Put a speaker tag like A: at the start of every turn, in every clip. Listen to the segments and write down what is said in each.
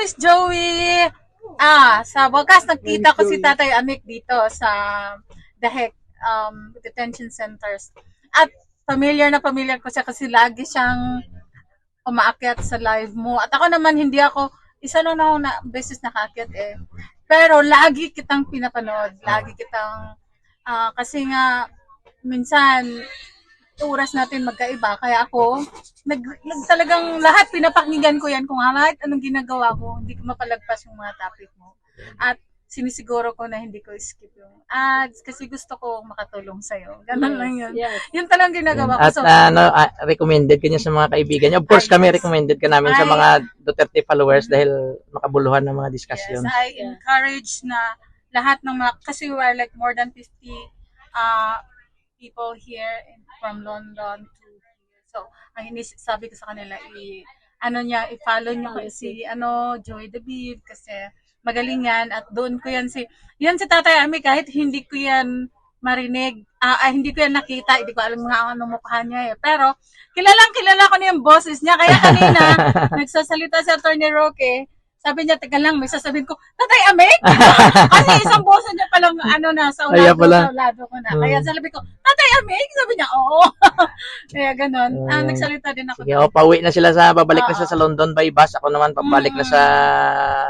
A: Miss Joey! Ah, sa wakas nagkita ko si Tatay Amik dito sa Dahek um, Detention Centers. At familiar na familiar ko siya kasi lagi siyang umaakyat sa live mo. At ako naman hindi ako, isa lang na ako na beses nakaakyat eh. Pero lagi kitang pinapanood. Lagi kitang, ah, kasi nga, minsan, oras natin magkaiba. Kaya ako, nag, nag talagang lahat pinapakinggan ko yan. Kung lahat anong ginagawa ko, hindi ko mapalagpas yung mga topic mo. At sinisiguro ko na hindi ko skip yung ads kasi gusto ko makatulong sa'yo. Ganun lang yun.
B: Yes.
A: Yun talagang ginagawa ko.
C: At
A: So,
C: ano, ah, recommended ka niya sa mga kaibigan niya. Of course,
A: Ay,
C: kami
A: yes.
C: recommended ka namin sa
A: Ay.
C: mga Duterte followers dahil makabuluhan ng mga
A: yes,
C: discussion.
A: I encourage na lahat ng mga, kasi we are like more than 50 uh, people here in, from London to here. So, ang inis, sabi ko sa kanila, i, ano niya, i-follow niyo si, ano, Joy the Beef, kasi magaling yan, at doon ko yan si, yan si Tatay Ami, kahit hindi ko yan marinig, ah, ah, hindi ko yan nakita, hindi ko alam nga ano mukha niya eh. Pero, kilalang kilala ko na yung boses niya, kaya kanina, nagsasalita si Attorney Roque, sabi niya, teka lang, may sasabihin ko, Tatay Amek! Kasi isang boses niya palang, ano na, sa
C: Kaya
A: ulado,
C: pala.
A: sa ulado ko na.
C: Hmm.
A: Kaya sabi ko, Tatay Amek! Sabi niya, oo. Kaya ganun. Ah,
C: Hmm.
A: nagsalita din ako.
C: Sige, o, pauwi na sila sa, babalik na
A: Oo.
C: sila sa London by bus. Ako naman, pabalik na sa,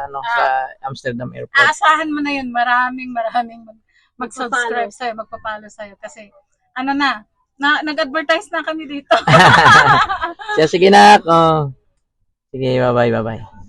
C: ano, sa Amsterdam Airport.
A: Aasahan mo na yun. Maraming, maraming mag- mag-subscribe sa'yo, magpapalo sa'yo. Kasi, ano na, na nag-advertise na kami dito.
C: Siya, sige na ako. Sige, bye-bye, bye-bye.
A: Bye!